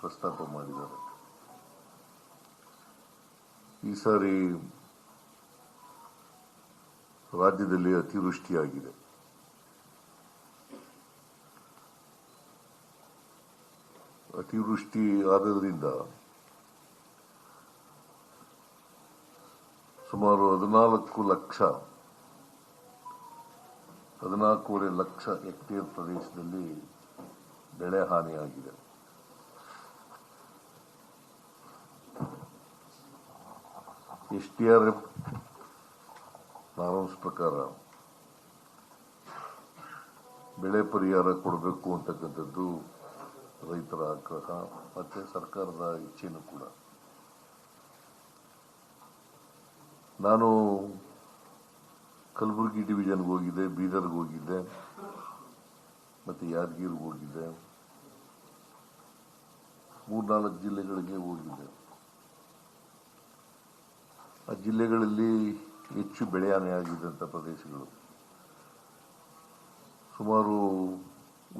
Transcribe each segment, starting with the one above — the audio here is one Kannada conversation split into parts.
ಪ್ರಸ್ತಾಪ ಮಾಡಿದ್ದಾರೆ. ಈ ಸಾರಿ ರಾಜ್ಯದಲ್ಲಿ ಅತಿವೃಷ್ಟಿಯಾಗಿದೆ. ಅತಿವೃಷ್ಟಿ ಆದದ್ರಿಂದ ಸುಮಾರು ಹದಿನಾಲ್ಕು ಲಕ್ಷ, ಹದಿನಾಲ್ಕೂವರೆ ಲಕ್ಷ ಹೆಕ್ಟೇರ್ ಪ್ರದೇಶದಲ್ಲಿ ಬೆಳೆ ಹಾನಿಯಾಗಿದೆ. ಎಸ್ ಟಿ ಆರ್ ಎಫ್ ಪ್ರಕಾರ ಬೆಳೆ ಪರಿಹಾರ ಕೊಡಬೇಕು ಅಂತಕ್ಕಂಥದ್ದು ರೈತರ ಆಗ್ರಹ ಮತ್ತೆ ಸರ್ಕಾರದ ಇಚ್ಛೆನೂ ಕೂಡ ನಾನು ಕಲಬುರಗಿ ಡಿವಿಷನ್ಗೆ ಹೋಗಿದ್ದೆ ಬೀದರ್ಗೆ ಹೋಗಿದ್ದೆ ಮತ್ತೆ ಯಾದಗಿರಿಗೆ ಹೋಗಿದ್ದೆ ಮೂರ್ನಾಲ್ಕು ಜಿಲ್ಲೆಗಳಿಗೆ ಹೋಗಿದ್ದೆ ಆ ಜಿಲ್ಲೆಗಳಲ್ಲಿ ಹೆಚ್ಚು ಬೆಳೆ ಹಾನಿಯಾಗಿದ್ದಂಥ ಪ್ರದೇಶಗಳು. ಸುಮಾರು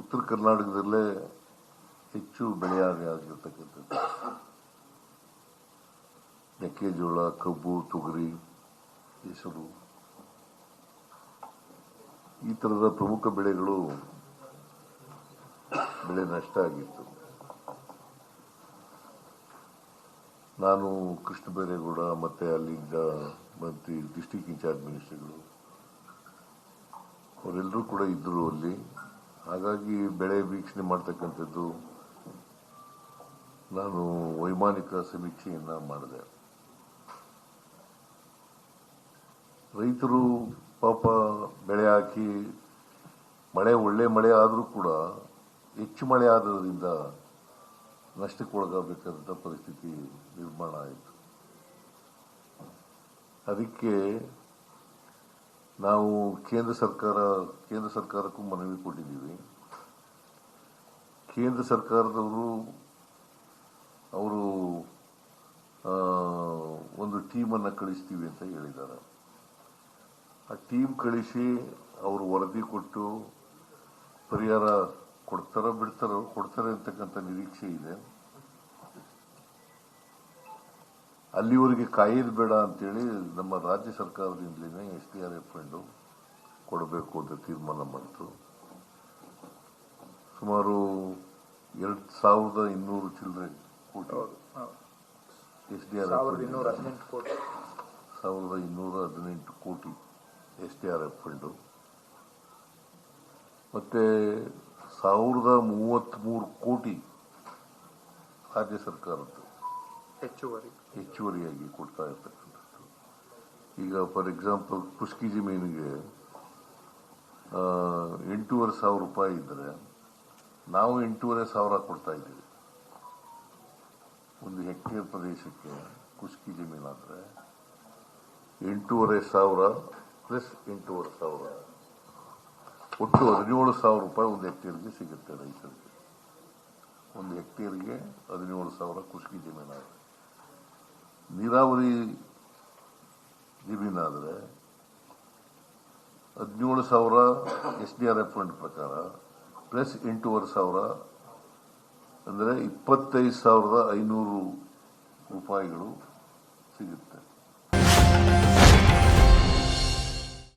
ಉತ್ತರ ಕರ್ನಾಟಕದಲ್ಲೇ ಹೆಚ್ಚು ಬೆಳೆ ಹಾನಿಯಾಗಿರ್ತಕ್ಕಂಥದ್ದು ಮೆಕ್ಕೆಜೋಳ, ಕಬ್ಬು, ತೊಗರಿ, ಹೆಸರು. ಈ ಥರದ ಪ್ರಮುಖ ಬೆಳೆಗಳು ಬೆಳೆ ನಷ್ಟ ಆಗಿತ್ತು. ನಾನು ಕೃಷ್ಣ ಬೈರೇಗೌಡ ಮತ್ತೆ ಅಲ್ಲಿದ್ದ ಮತ್ತು ಡಿಸ್ಟಿಕ್ ಇನ್ಚಾರ್ಜ್ ಮಿನಿಸ್ಟರ್ಗಳು ಅವರೆಲ್ಲರೂ ಕೂಡ ಇದ್ದರು ಅಲ್ಲಿ. ಹಾಗಾಗಿ ಬೆಳೆ ವೀಕ್ಷಣೆ ಮಾಡ್ತಕ್ಕಂಥದ್ದು ನಾನು ವೈಮಾನಿಕ ಸಮೀಕ್ಷೆಯನ್ನು ಮಾಡಿದೆ. ರೈತರು ಪಾಪ ಬೆಳೆ ಹಾಕಿ ಮಳೆ ಒಳ್ಳೆ ಮಳೆ ಆದರೂ ಕೂಡ ಹೆಚ್ಚು ಮಳೆ ಆದ್ರಿಂದ ನಷ್ಟಕ್ಕೊಳಗಾಗಬೇಕಾದಂಥ ಪರಿಸ್ಥಿತಿ ನಿರ್ಮಾಣ ಆಯಿತು. ಅದಕ್ಕೆ ನಾವು ಕೇಂದ್ರ ಸರ್ಕಾರ, ಕೇಂದ್ರ ಸರ್ಕಾರಕ್ಕೂ ಮನವಿ ಕೊಟ್ಟಿದ್ದೀವಿ. ಕೇಂದ್ರ ಸರ್ಕಾರದವರು ಅವರು ಒಂದು ಟೀಮನ್ನು ಕಳಿಸ್ತೀವಿ ಅಂತ ಹೇಳಿದ್ದಾರೆ. ಆ ಟೀಮ್ ಕಳಿಸಿ ಅವರು ವರದಿ ಕೊಟ್ಟು ಪರಿಹಾರ ಕೊಡ್ತಾರೋ ಬಿಡ್ತಾರೋ ಕೊಡ್ತಾರೆ ಅಂತಕ್ಕಂಥ ನಿರೀಕ್ಷೆ ಇದೆ. ಅಲ್ಲಿವರೆಗೆ ಕಾಯೋದು ಬೇಡ ಅಂತೇಳಿ ನಮ್ಮ ರಾಜ್ಯ ಸರ್ಕಾರದಿಂದಲೇ S D R F fund ಕೊಡಬೇಕು ಅಂತ ತೀರ್ಮಾನ ಮಾಡಿತು ಸುಮಾರು ಎರಡು ಸಾವಿರದ ಇನ್ನೂರು ಚಿಲ್ಲರೆ ಕೋಟಿ ಎಸ್ ಡಿ ಆರ್ ಸಾವಿರದ ಇನ್ನೂರ ಹದಿನೆಂಟು ಕೋಟಿ. ಸಾವಿರದ ಇನ್ನೂರ ಹದಿನೆಂಟು ಕೋಟಿ S D R F fund. ಮತ್ತೆ ಸಾವಿರದ ಮೂವತ್ತ್ಮೂರು ಕೋಟಿ ರಾಜ್ಯ ಸರ್ಕಾರದ್ದು. ಹೆಚ್ಚುವರಿ. ಹೆಚ್ಚುವರಿಯಾಗಿ ಕೊಡ್ತಾ ಇರ್ತಕ್ಕಂಥದ್ದು. ಈಗ ಫಾರ್ ಎಕ್ಸಾಂಪಲ್ ಕುಸ್ಕಿ ಜಮೀನಿಗೆ ಎಂಟೂವರೆ ಸಾವಿರ ರೂಪಾಯಿ ಇದ್ದರೆ ನಾವು ಎಂಟೂವರೆ ಸಾವಿರ ಕೊಡ್ತಾ ಇದ್ದೀವಿ. ಒಂದು ಹೆಕ್ಟೇರ್ ಪ್ರದೇಶಕ್ಕೆ ಕುಸ್ಕಿ ಜಮೀನಾದರೆ ಎಂಟೂವರೆ ಸಾವಿರ ಪ್ಲಸ್ ಎಂಟೂವರೆ ಸಾವಿರ. ಒಟ್ಟು ಹದಿನೇಳು ಸಾವಿರ ರೂಪಾಯಿ ಒಂದು ಹೆಕ್ಟೇರಿಗೆ ಸಿಗುತ್ತೆ ರೈತರಿಗೆ. ಒಂದು ಹೆಕ್ಟೇರಿಗೆ ಹದಿನೇಳು ಸಾವಿರ ಕುಸ್ಕಿ ಜಮೀನಾದರೆ ನೀರಾವರಿ ಜಮೀನಾದರೆ ಹದಿನೇಳು ಸಾವಿರ S D R F fund ಪ್ರಕಾರ, ಪ್ಲಸ್ ಎಂಟೂವರೆ ಸಾವಿರ ಅಂದರೆ ಇಪ್ಪತ್ತೈದು ಸಾವಿರದ ಐನೂರು ರೂಪಾಯಿಗಳು ಸಿಗುತ್ತೆ.